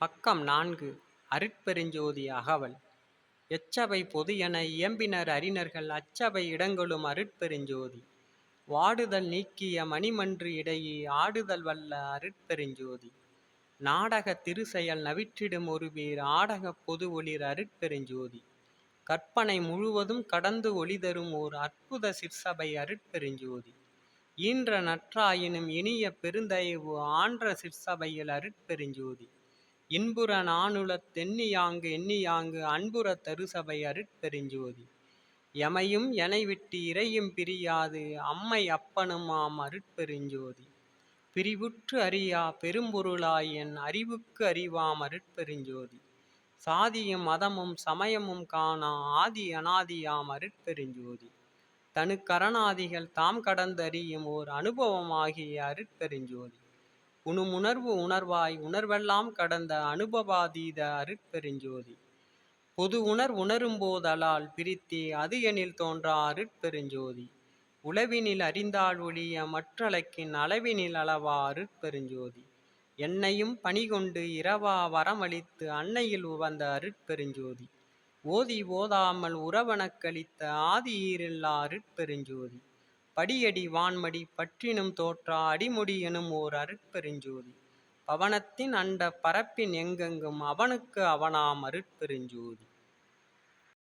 பக்கம் நான்கு. அருட்பெருஞ்சோதி அகவல் எச்சபை பொது என இயம்பினர் அறிஞர்கள் அச்சபை இடங்களும் அருட்பெருஞ்சோதி. வாடுதல் நீக்கிய மணிமன்று இடையே ஆடுதல் வல்ல அருட்பெருஞ்சோதி. நாடக திருசெயல் நவிற்றிடும் ஒருவீர் ஆடக பொது ஒளிர் அருட்பெருஞ்சோதி. கற்பனை முழுவதும் கடந்து ஒளிதரும் ஓர் அற்புத சிற்சபை அருட்பெருஞ்சோதி. ஈன்ற நற்றாயினும் இனிய பெருந்தயவு ஆன்ற சிற்சபையில் அருட்பெருஞ்சோதி. இன்புற நாணுலத் தென்னியாங்கு எண்ணியாங்கு அன்புற தருசபை அருட்பெருஞ்சோதி. எமையும் எனை விட்டு இறையும் பிரியாது அம்மை அப்பனும் ஆம் அருட்பெருஞ்சோதி. பிரிவுற்று அறியா பெரும்பொருளாய் என் அறிவுக்கு அறிவாம் அருட்பெருஞ்சோதி. சாதியும் மதமும் சமயமும் காணா ஆதி அனாதியாம் அருட்பெருஞ்சோதி. தனுக்கரணாதிகள் தாம் கடந்தறியும் ஓர் அனுபவமாகிய அருட்பெருஞ்சோதி. உணுமுணர்வு உணர்வாய் உணர்வெல்லாம் கடந்த அனுபவாதீத அருட்பெருஞ்சோதி. பொது உணர் உணரும்போதலால் பிரித்தே அது எனில் தோன்றா அருட்பெருஞ்சோதி. உளவினில் அறிந்தால் ஒழிய மற்றளக்கின் அளவினில் அளவா அருட்பெருஞ்சோதி. என்னையும் பணிகொண்டு இரவா வரமளித்து அன்னையில் உவந்த அருட்பெருஞ்சோதி. ஓதி ஓதாமல் உறவனக்களித்த ஆதி ஈரில்லா அருட்பெருஞ்சோதி. படியடி வான்மடி பற்றினும் தோற்றா அடிமுடி எனும் ஓர் அருட்பெருஞ்சோதி. பவனத்தின் அண்ட பரப்பின் எங்கெங்கும் அவனுக்கு அவனாம் அருட்பெருஞ்சோதி.